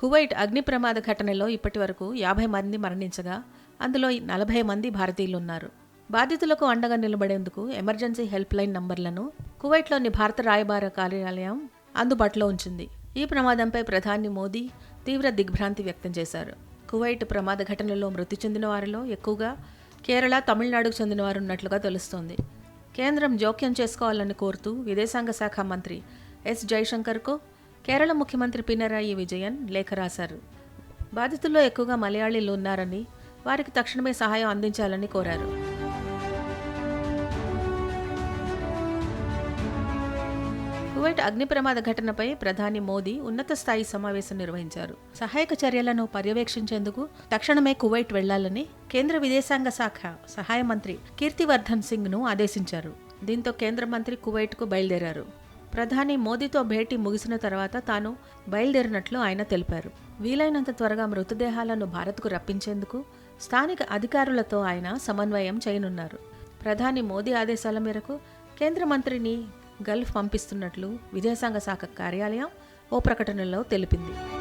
Kuwait అగ్ని ప్రమాద ఘటనలో ఇప్పటి వరకు యాభై మంది మరణించగా అందులో నలభై మంది భారతీయులు ఉన్నారు బాధితులకు అండగా నిలబడేందుకు ఎమర్జెన్సీ హెల్ప్ లైన్ నంబర్లను కువైట్లోని భారత రాయబార కార్యాలయం అందుబాటులో ఉంచింది. ఈ ప్రమాదంపై ప్రధాని మోదీ తీవ్ర దిగ్భ్రాంతి వ్యక్తం చేశారు. కువైట్ ప్రమాద ఘటనలో మృతి చెందిన వారిలో ఎక్కువగా కేరళ తమిళనాడుకు చెందిన వారు ఉన్నట్లుగా తెలుస్తోంది. కేంద్రం జోక్యం చేసుకోవాలని కోరుతూ విదేశాంగ శాఖ మంత్రి ఎస్. జైశంకర్కు కేరళ ముఖ్యమంత్రి పినరాయి విజయన్ లేఖ రాశారు. బాధితుల్లో ఎక్కువగా మలయాళీలు ఉన్నారని వారికి తక్షణమే సహాయం అందించాలని కోరారు. కువైట్ అగ్ని ప్రమాద ఘటనపై ప్రధాని మోదీ ఉన్నత స్థాయి సమావేశం నిర్వహించారు. సహాయక చర్యలను పర్యవేక్షించేందుకు తక్షణమే కువైట్ వెళ్ళాలని కేంద్ర విదేశాంగ శాఖ సహాయ మంత్రి కీర్తివర్ధన్ సింగ్ను ఆదేశించారు. దీంతో కేంద్ర మంత్రి కువైట్కు బయలుదేరారు. ప్రధాని మోదీతో భేటీ ముగిసిన తర్వాత తాను బయలుదేరినట్లు ఆయన తెలిపారు. వీలైనంత త్వరగా మృతదేహాలను భారత్కు రప్పించేందుకు స్థానిక అధికారులతో ఆయన సమన్వయం చేయనున్నారు. ప్రధాని మోదీ ఆదేశాల మేరకు కేంద్ర మంత్రిని గల్ఫ్ పంపిస్తున్నట్లు విదేశాంగ శాఖ కార్యాలయం ఓ ప్రకటనలో తెలిపింది.